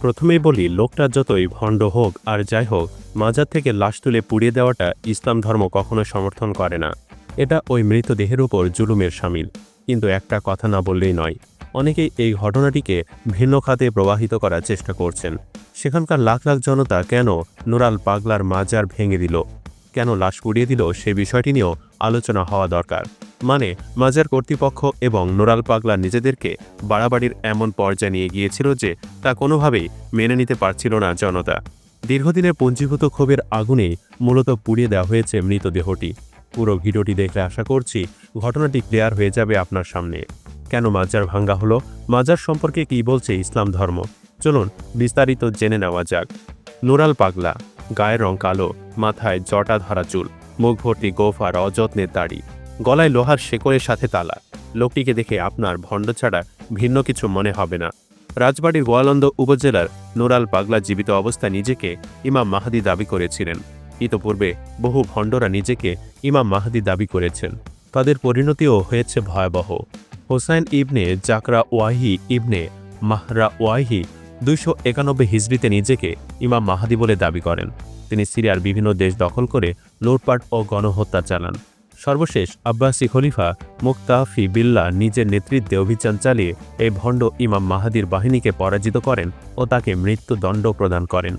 প্রথমেই বলি, লোকটা যতই ভণ্ড হোক আর যাই হোক, মাজার থেকে লাশ তুলে পুড়িয়ে দেওয়াটা ইসলাম ধর্ম কখনো সমর্থন করে না। এটা ওই মৃতদেহের উপর জুলুমের সামিল। কিন্তু একটা কথা না বললেই নয়, অনেকেই এই ঘটনাটিকে ভিন্ন খাতে প্রবাহিত করার চেষ্টা করছেন। সেখানকার লাখ লাখ জনতা কেন নুরাল পাগলার মাজার ভেঙে দিল? কেন লাশ পুড়িয়ে দিল সে বিষয়টি নিয়েও আলোচনা হওয়া দরকার। মানে মাজার কর্তৃপক্ষ এবং নোরাল পাগলা নিজেদেরকে বাড়াবাড়ির এমন পর্যায়ে নিয়ে গিয়েছিল যে তা কোনোভাবেই মেনে নিতে পারছিল না জনতা। দীর্ঘদিনের পঞ্জীভূত ক্ষোভের আগুনে মূলত পুড়িয়ে দেওয়া হয়েছে মৃতদেহটি। পুরো ভিডিওটি দেখলে আশা করছি ঘটনাটি ক্লিয়ার হয়ে যাবে আপনার সামনে। কেন মাজার ভাঙ্গা হলো? মাজার সম্পর্কে কী বলছে ইসলাম ধর্ম? চলুন বিস্তারিত জেনে নেওয়া যাক। নোরাল পাগলা, গায়ের রং কালো, মাথায় জটা ধরা চুল, মুখ ভর্তি গোফ আর অযত্নের দাড়ি। গলায় লোহার শেকড়ের সাথে তালা। লোকটিকে দেখে আপনার ভণ্ড ছাড়া ভিন্ন কিছু মনে হবে না। রাজবাড়ির গোয়ালন্দ উপজেলার নোরাল পাগলা জীবিত অবস্থায় নিজেকে ইমাম মাহাদি দাবি করেছিলেন। ইতপূর্বে বহু ভণ্ডরা নিজেকে ইমাম মাহাদি দাবি করেছেন। তাদের পরিণতিও হয়েছে ভয়াবহ। হোসাইন ইবনে জাকরা ওয়াহি ইবনে মাহরা ওয়াহি দুইশো একানব্বই হিজড়িতে নিজেকে ইমাম মাহাদি বলে দাবি করেন। তিনি সিরিয়ার বিভিন্ন দেশ দখল করে লুটপাট ও গণহত্যা চালান। সর্বশেষ আব্বাসি খলিফা মুক্তাফি বিল্লা নিজের নেতৃত্বে অভিযান চালিয়ে এই ভণ্ড ইমাম মাহাদির বাহিনীকে পরাজিত করেন ও তাকে মৃত্যুদণ্ড প্রদান করেন।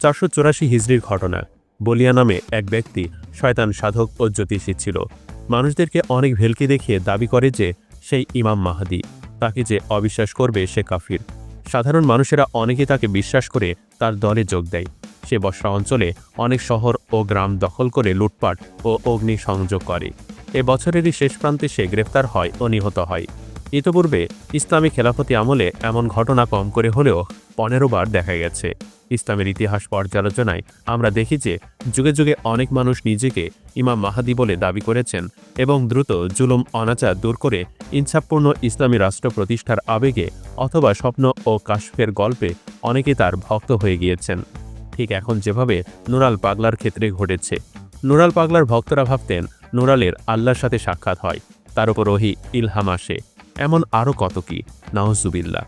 চারশো চুরাশি হিজড়ির ঘটনা। বলিয়া নামে এক ব্যক্তি শয়তান সাধক ও জ্যোতিষী ছিল। মানুষদেরকে অনেক ভেলকি দেখিয়ে দাবি করে যে সেই ইমাম মাহাদি। তাকে যে অবিশ্বাস করবে সে কাফির। সাধারণ মানুষেরা অনেকে তাকে বিশ্বাস করে তার দলে যোগ দেয়। সে বসরা অঞ্চলে অনেক শহর ও গ্রাম দখল করে লুটপাট ও অগ্নি সংযোগ করে। এ বছরেরই শেষ প্রান্তে সে গ্রেফতার হয় ও নিহত হয়। ইতপূর্বে ইসলামী খেলাফতি আমলে এমন ঘটনা কম করে হলেও পনেরো বার দেখা গেছে। ইসলামের ইতিহাস পর্যালোচনায় আমরা দেখি যে যুগে যুগে অনেক মানুষ নিজেকে ইমাম মাহাদি বলে দাবি করেছেন এবং দ্রুত জুলুম, অনাচার দূর করে ইনসাফপূর্ণ ইসলামী রাষ্ট্র প্রতিষ্ঠার আবেগে অথবা স্বপ্ন ও কাশফের গল্পে অনেকে তার ভক্ত হয়ে গিয়েছেন। ঠিক এখন যেভাবে নুরাল পাগলার ক্ষেত্রে ঘটেছে। নুরাল পাগলার ভক্তরা ভাবতেন নুরালের আল্লাহর সাথে সাক্ষাৎ হয়, তার উপর ওহি ইলহাম আসে। এমন আরও কত কি? নাহজুবিল্লা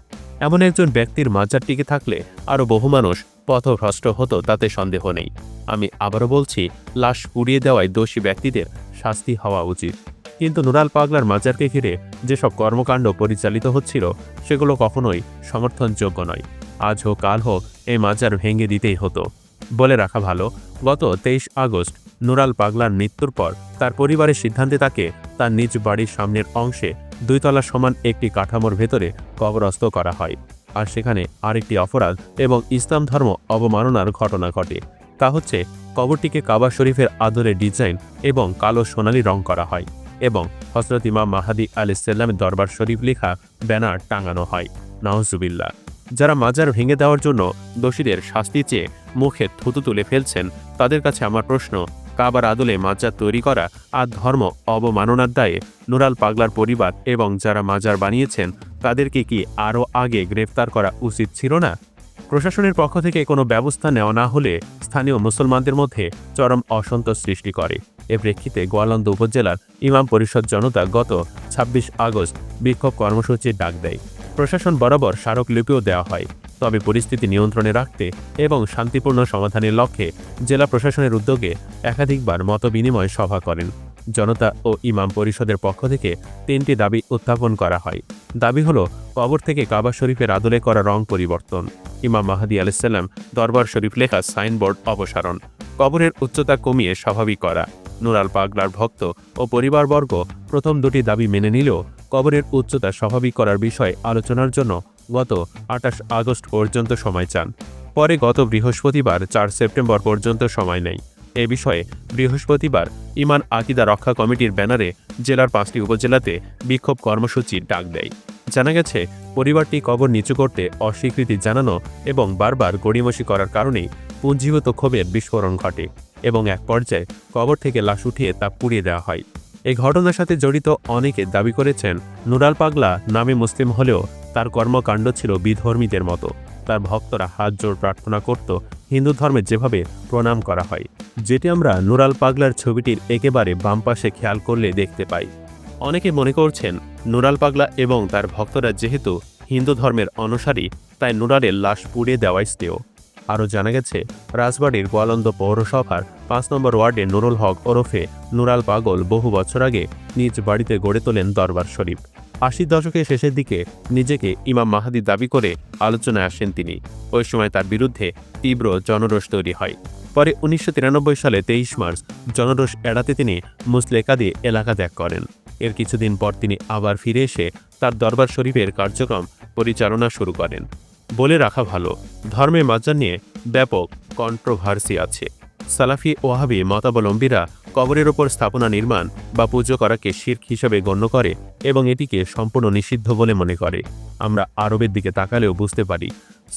এমন একজন ব্যক্তির মাজার টিকে থাকলে আরও বহু মানুষ পথভ্রষ্ট হতো, তাতে সন্দেহ নেই। আমি আবারও বলছি, লাশ পুড়িয়ে দেওয়ায় দোষী ব্যক্তিদের শাস্তি হওয়া উচিত। কিন্তু নুরাল পাগলার মাজারকে ঘিরে যেসব কর্মকাণ্ড পরিচালিত হচ্ছিল, সেগুলো কখনোই সমর্থনযোগ্য নয়। আজ হোক, কাল হোক, এই মাজার ভেঙে দিতেই হতো। বলে রাখা ভালো, গত তেইশ আগস্ট নুরাল পাগলার মৃত্যুর পর তার পরিবারের সিদ্ধান্তে তাকে তার নিজ বাড়ির সামনের অংশে দুইতলা সমান একটি কাঠামোর ভেতরে কবরস্থ করা হয়। আর সেখানে আরেকটি অপরাধ এবং ইসলাম ধর্ম অবমাননার ঘটনা ঘটে। তা হচ্ছে, কবরটিকে কাবা শরীফের আদলে ডিজাইন এবং কালো সোনালি রং করা হয় এবং হজরত ইমাম মাহাদি আলিসাল্লামের দরবার শরীফ লেখা ব্যানার টাঙানো হয়। নওয়াজুবিল্লা যারা মাজার ভেঙে দেওয়ার জন্য দোষীদের শাস্তি চেয়ে মুখে থুতু তুলে ফেলছেন, তাদের কাছে আমার প্রশ্ন, কাবার আদলে মাজার তৈরি করা আর ধর্ম অবমাননার দায়ে নুরাল পাগলার পরিবার এবং যারা মাজার বানিয়েছেন, তাদেরকে কি আরও আগে গ্রেফতার করা উচিত ছিল না? প্রশাসনের পক্ষ থেকে কোনো ব্যবস্থা নেওয়া না হলে স্থানীয় মুসলমানদের মধ্যে চরম অসন্তোষ সৃষ্টি করে। এ প্রেক্ষিতে গোয়ালন্দ উপজেলার ইমাম পরিষদ জনতা গত ২৬ আগস্ট বিক্ষোভ কর্মসূচির ডাক দেয়। প্রশাসন বরাবর স্মারকলিপিও দেওয়া হয়। তবে পরিস্থিতি নিয়ন্ত্রণে রাখতে এবং শান্তিপূর্ণ সমাধানের লক্ষ্যে জেলা প্রশাসনের উদ্যোগে একাধিকবার মতবিনিময় সভা করেন। জনতা ও ইমাম পরিষদের পক্ষ থেকে তিনটি দাবি উত্থাপন করা হয়। দাবি হল, কবর থেকে কাবা শরীফের আদলে করা রং পরিবর্তন। ইমাম মাহাদি আলাইসাল্লাম দরবার শরীফ লেখা সাইনবোর্ড অপসারণ। কবরের উচ্চতা কমিয়ে স্বাভাবিক করা। নুরাল পাগলার ভক্ত ও পরিবারবর্গ প্রথম দুটি দাবি মেনে নিলেও কবরের উচ্চতা স্বাভাবিক করার বিষয়ে আলোচনার জন্য গত আঠাশ আগস্ট পর্যন্ত সময় চান। পরে গত বৃহস্পতিবার চার সেপ্টেম্বর পর্যন্ত সময় নেই। এ বিষয়ে বৃহস্পতিবার ইমান আকিদা রক্ষা কমিটির ব্যানারে জেলার পাঁচটি উপজেলাতে বিক্ষোভ কর্মসূচির ডাক দেয়। জানা গেছে, পরিবারটি কবর নিচু করতে অস্বীকৃতি জানানো এবং বারবার গড়িমসি করার কারণেই পুঞ্জীভূত ক্ষোভের বিস্ফোরণ ঘটে এবং এক পর্যায়ে কবর থেকে লাশ উঠিয়ে তা পুড়িয়ে দেওয়া হয়। এই ঘটনার সাথে জড়িত অনেকে দাবি করেছেন, নুরাল পাগলা নামে মুসলিম হলেও তার কর্মকাণ্ড ছিল বিধর্মীদের মতো। তার ভক্তরা হাত জোর প্রার্থনা করত, হিন্দু ধর্মে যেভাবে প্রণাম করা হয়। যেটি আমরা নুরাল পাগলার ছবিটির একেবারে বাম পাশে খেয়াল করলে দেখতে পাই। অনেকে মনে করছেন, নুরাল পাগলা এবং তার ভক্তরা যেহেতু হিন্দু ধর্মের অনুসারী, তাই নুরালের লাশ পুড়িয়ে দেওয়াই স্টেয় আরও জানা গেছে, রাজবাড়ির গোয়ালন্দ পৌরসভার পাঁচ নম্বর ওয়ার্ডে নুরুল হক ওরফে নুরাল পাগল বহু বছর আগে নিজ বাড়িতে গড়ে তোলেন দরবার শরীফ। আশির দশকের শেষের দিকে নিজেকে ইমাম মাহাদি দাবি করে আলোচনায় আসেন তিনি। ওই সময় তার বিরুদ্ধে তীব্র জনরোষ তৈরি হয়। পরে উনিশশো তিরানব্বই সালে তেইশ মার্চ জনরোষ এড়াতে তিনি মুসলেকা দিয়ে এলাকা ত্যাগ করেন। এর কিছুদিন পর তিনি আবার ফিরে এসে তার দরবার শরীফের কার্যক্রম পরিচালনা শুরু করেন। বলে রাখা ভালো। ধর্মে মাজার নিয়ে ব্যাপক কন্ট্রোভার্সি আছে। সালাফি ওয়াহাবি মতাবলম্বীরা কবরের ওপর স্থাপনা নির্মাণ বা পুজো করাকে শির্ক হিসাবে গণ্য করে এবং এটিকে সম্পূর্ণ নিষিদ্ধ বলে মনে করে। আমরা আরবের দিকে তাকালেও বুঝতে পারি,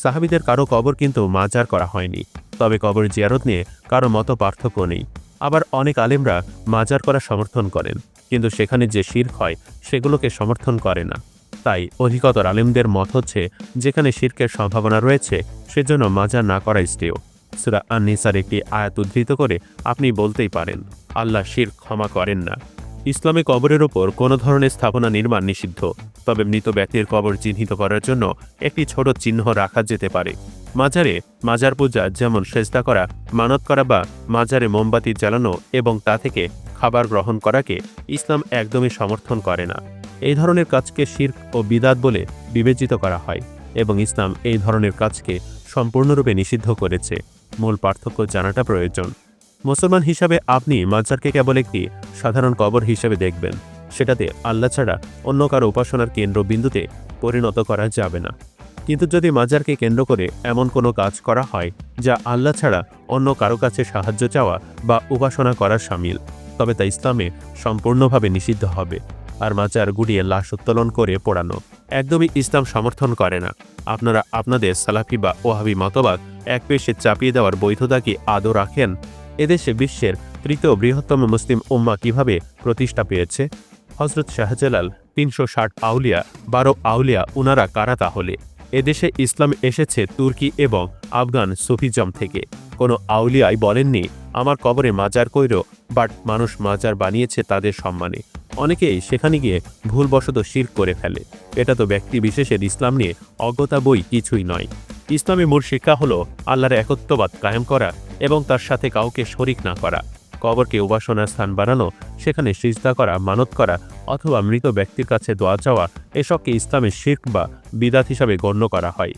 সাহাবিদের কারও কবর কিন্তু মাজার করা হয়নি। তবে কবর জিয়ারত নিয়ে কারও মতো পার্থক্য নেই। আবার অনেক আলেমরা মাজার করা সমর্থন করেন, কিন্তু সেখানে যে শির্ক হয়, সেগুলোকে সমর্থন করে না। তাই অধিকতর আলেমদের মত হচ্ছে যেখানে শির্কের সম্ভাবনা রয়েছে, সেজন্য মাজার না করাই শ্রেয়। সুরা আননিসার একটি আয়াত উদ্ধৃত করে আপনি বলতেই পারেন, আল্লাহ শির ক্ষমা করেন না। ইসলামে কবরের ওপর কোনো ধরনের স্থাপনা নির্মাণ নিষিদ্ধ, তবে মৃত ব্যক্তির কবর চিহ্নিত করার জন্য একটি ছোট চিহ্ন রাখা যেতে পারে। মাজারে মাজার পূজা যেমন সেজদা করা, মানত করা বা মাজারে মোমবাতি জ্বালানো এবং তা থেকে খাবার গ্রহণ করাকে ইসলাম একদমই সমর্থন করে না। এই ধরনের কাজকে শির্ক ও বিদাত বলে বিবেচিত করা হয় এবং ইসলাম এই ধরনের কাজকে সম্পূর্ণরূপে নিষিদ্ধ করেছে। মূল পার্থক্য জানাটা প্রয়োজন। মুসলমান হিসাবে আপনি মাজারকে কেবল একটি সাধারণ কবর হিসেবে দেখবেন। সেটাতে আল্লাহ ছাড়া অন্য কারও উপাসনার কেন্দ্রবিন্দুতে পরিণত করা যাবে না। কিন্তু যদি মাজারকে কেন্দ্র করে এমন কোনো কাজ করা হয়, যা আল্লাহ ছাড়া অন্য কারও কাছে সাহায্য চাওয়া বা উপাসনা করার সামিল, তবে তা ইসলামে সম্পূর্ণভাবে নিষিদ্ধ হবে। আর মাজার গুড়িয়ে লাশ উত্তোলন করে পোড়ানো। একদমই ইসলাম সমর্থন করে না। আপনারা আপনাদের সালাফি বা ওহাবি মতবাদ এক পেশে চাপিয়ে দেওয়ার বৈধতা কি আদৌ রাখেন? এদেশে বিশ্বের তৃতীয় বৃহত্তম মুসলিম উম্মা কীভাবে প্রতিষ্ঠা পেয়েছে? হজরত শাহজালাল তিনশো ষাট আউলিয়া, বারো আউলিয়া উনারা কারা তাহলে? এদেশে ইসলাম এসেছে তুর্কি এবং আফগান সুফিজম থেকে। কোনো আউলিয়াই বলেননি আমার কবরে মাজার কইর, বাট মানুষ মাজার বানিয়েছে তাদের সম্মানে। অনেকেই সেখানে গিয়ে ভুলবশত শির করে ফেলে। এটা তো ব্যক্তি বিশেষের ইসলাম নিয়ে অজ্ঞতা বই কিছুই নয়। ইসলামী মূল শিক্ষা হলো আল্লাহর একত্ববাদ কায়েম করা এবং তার সাথে কাউকে শরিক না করা। কবরকে উপাসনার স্থান বানানো, সেখানে সিজদা করা, মানত করা অথবা মৃত ব্যক্তির কাছে দোয়া চাওয়া, এসবকে ইসলামের শির্ক বা বিদাত হিসাবে গণ্য করা হয়।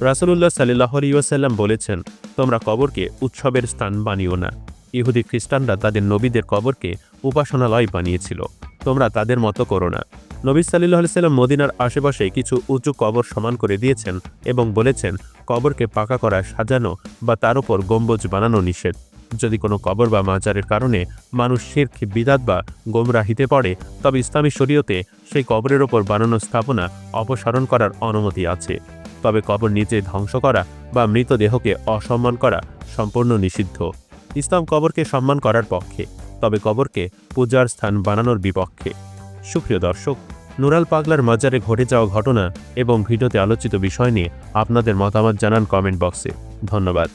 রাসুলুল্লাহ সাল্লাহ ইউসাল্লাম বলেছেন, তোমরা কবরকে উৎসবের স্থান বানিও না। ইহুদি খ্রিস্টানরা তাদের নবীদের কবরকে উপাসনালয় বানিয়েছিল। তোমরা তাদের মতো করো না। নবী সাল্লাহ সাল্লাম মদিনার আশেপাশে কিছু উঁচু কবর সমান করে দিয়েছেন এবং বলেছেন, কবরকে পাকা করা, সাজানো বা তার উপর গম্বুজ বানানো নিষেধ। যদি কোনো কবর বা মাজারের কারণে মানুষ শির্ক, বিদাত বা গোমরাহিতে পড়ে, তবে ইসলামী শরীয়তে সেই কবরের ওপর বানানো স্থাপনা অপসারণ করার অনুমতি আছে। তবে কবর নিজে ধ্বংস করা বা মৃতদেহকে অসম্মান করা সম্পূর্ণ নিষিদ্ধ। ইসলাম কবরকে সম্মান করার পক্ষে, তবে কবরকে পূজার স্থান বানানোর বিপক্ষে। সুপ্রিয় দর্শক, নুরাল পাগলার মাজারে ঘটে যাওয়া ঘটনা এবং ভিডিওতে আলোচিত বিষয় নিয়ে আপনাদের মতামত জানান কমেন্ট বক্সে। ধন্যবাদ।